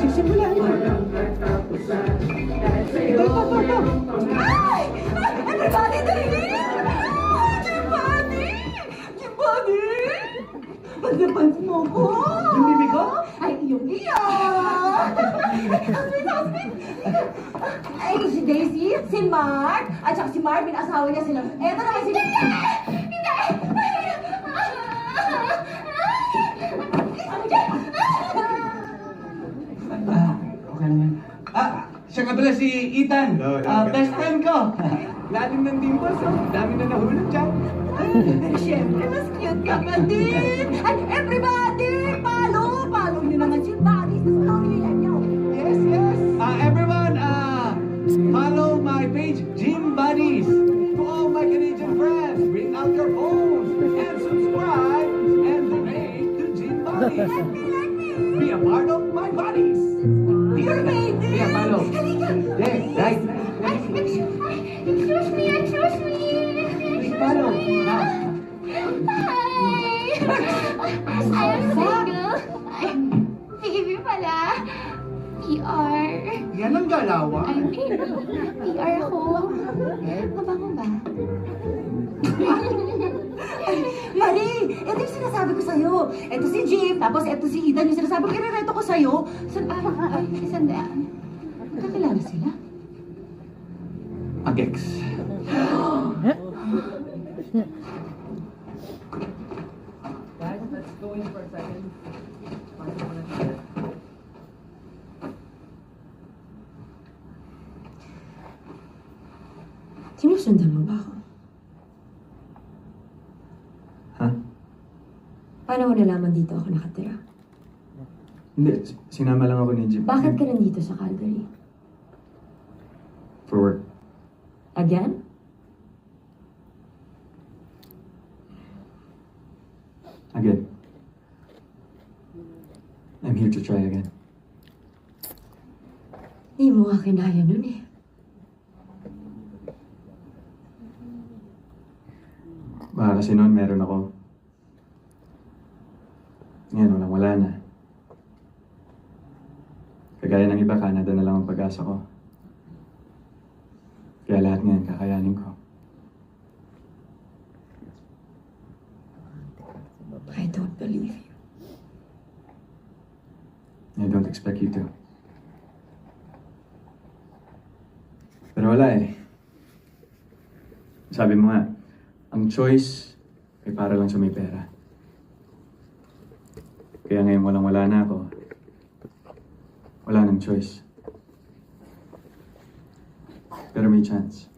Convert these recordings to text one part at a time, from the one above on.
Sisimula mo. Ito, ito, ito, ito. Ay! Ay! Everybody there! Everybody! Everybody! Pagdapan mo ko! Yung bibi ko? Ay! Ang sweet, ang sweet! Ay, ito si Daisy, si Mark, at saka si Marvin, asawa niya sila. Eto naman si... Hindi! Hindi! Ah, okay lang yan. Ah, siya nga pala si Ethan. Hello. best friend ko. Lalim ng dimples, oh. Dami na nahulog dyan. Pero syempre, mas cute ka pa din! Ay, everybody! Follow! Follow nyo naman si Buddy sa social niyo. Yes, yes. Ah, everyone, ah, follow my page, Gym Buddies. To all my Canadian friends, bring out your phones and subscribe and donate to Gym Buddies. Be a part of my buddies. I'm single. Ay, baby pala. PR. Yan ang galawan. Ay, baby. PR ako. Mabango ba? Marie, ito yung sinasabi ko sa'yo. Ito si Jim, tapos ito si Ethan, yung sinasabi ko, irereto ko sa'yo. San, Ah, ay, isang daan. kakilala sila? Agex. Sinusundan mo ba ako? Ha? Paano mo nalaman dito ako nakatira? Hindi, sinama lang ako ni Jim. Bakit ka nandito sa Calgary? For work. Again? Again. I'm here to try again. Hindi mo nga kinaya nun eh. Baka kasi noon meron ako. Ngayon, walang wala na. Kagaya ng iba, Canada na lang ang pag-asa ko. Kaya lahat ngayon, kakayanin ko. I don't believe you. I don't expect you to. Pero wala eh. Sabi mo nga, ang choice ay para lang sa may pera. Kaya ngayon walang wala na ako. Wala nang choice. Pero may chance.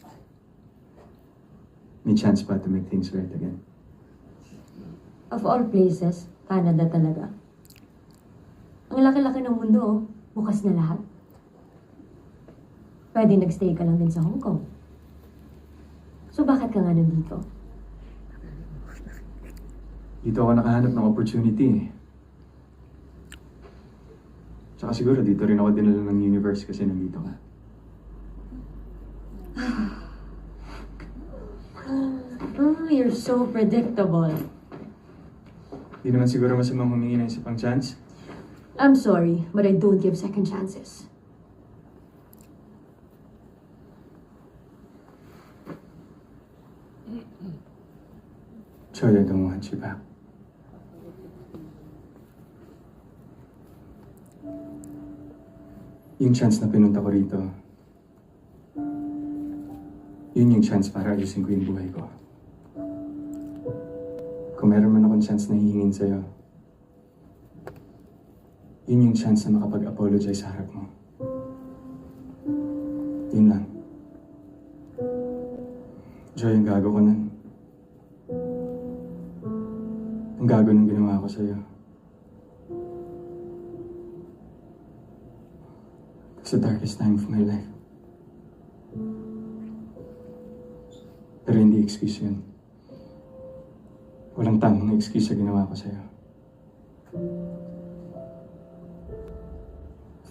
May chance pa to make things right again. Of all places, Canada talaga. Ang laki-laki ng mundo, oh. bukas na lahat. Pwede nagstay ka lang din sa Hong Kong. So bakit ka nga nandito? Dito ako nakahanap ng opportunity eh. Tsaka siguro dito rin ako dinala ng universe kasi nandito ka. Mm, you're so predictable. Di naman siguro masamang humingi ng isa pang chance. I'm sorry, but I don't give second chances. Joy, I don't want you back. Yung chance na pinunta ko rito, yun yung chance para ayusin ko yung buhay ko. Kung meron man akong chance na hihingin sa'yo, yun yung chance na makapag-apologize sa harap mo. Yun lang. Joy, ang gago ko nun. Ang gago ng ginawa ko sa'yo. It's the darkest time of my life. Pero hindi excuse yun. Walang tamang excuse sa ginawa ko sa'yo.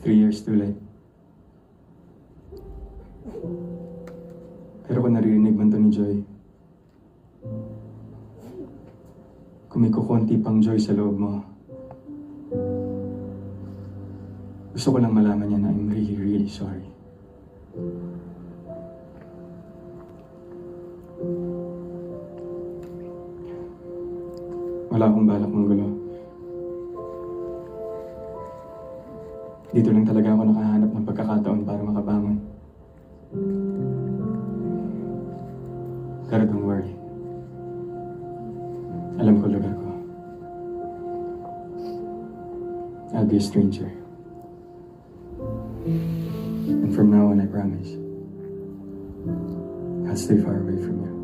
Three years too late. Pero kung naririnig man to ni Joy, kung may kukunti pang joy sa loob mo, gusto ko lang malaman niya na I'm really, really sorry. Wala akong balak mong gulo. Dito lang talaga ako nakahanap ng pagkakataon para makabangon. Pero don't worry. Alam ko lugar ko. I'll be a stranger. one at Remy's. God's stay far away from you.